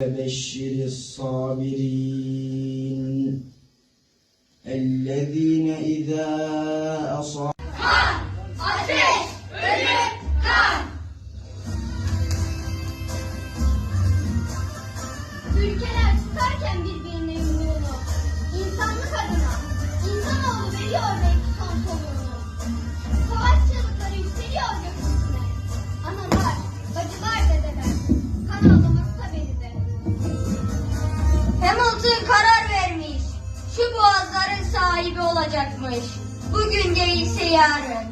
وبشر الصابرين الذين إذا أصابوا Ateş, ölüm, kan. Ülkeler tutarken birbirine yumruğunu. İnsanlık adına, insanoğlu veriyor belki sahibi olacakmış. Bugün değilse yarın.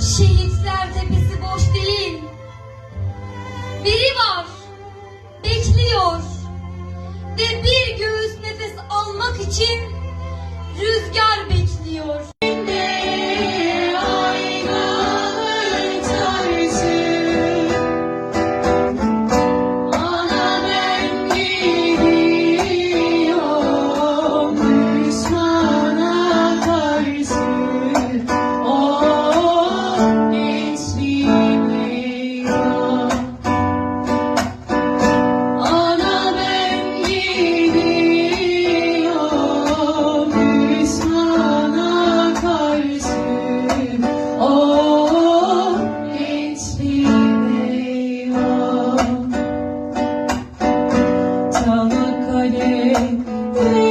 Şehitler biri var, bekliyor ve bir göğüs nefes almak için rüzgar bekliyor. Thank you.